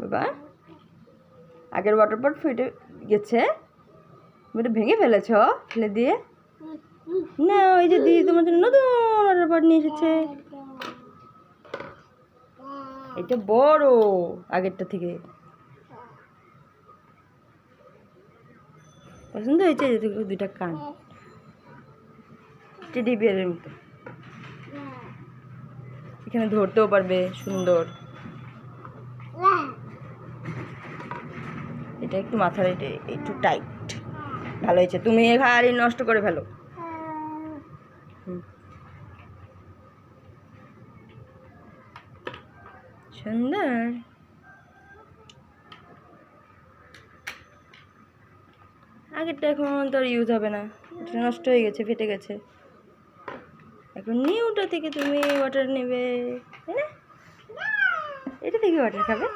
বাবা। আগের ওয়াটার পট ফেটে গেছে। তুমি এটা ভেঙে ফেলেছ ফেলে দিয়ে? না, ওই যে দিদি তোমার জন্য নতুন ওয়াটার পট নিয়ে এসেছে। এটা বড় আগেরটা থেকে। পছন্দ হয়েছে দুইটা কান। টেডি বিয়ারের মতো। এখানে ধরতেও পারবে, সুন্দর। এটা একটু মাথার একটু টাইট ভালো হয়েছে। তুমি এ খালি নষ্ট করে ফেলো। সুন্দর। আগেরটা এখন তোর ইউজ হবে না। এটা নষ্ট হয়ে গেছে, ফেটে গেছে। এখন নিউটা থেকে তুমি ওয়াটার নেবে, তাই না? এটা থেকে ওয়াটার খাবে?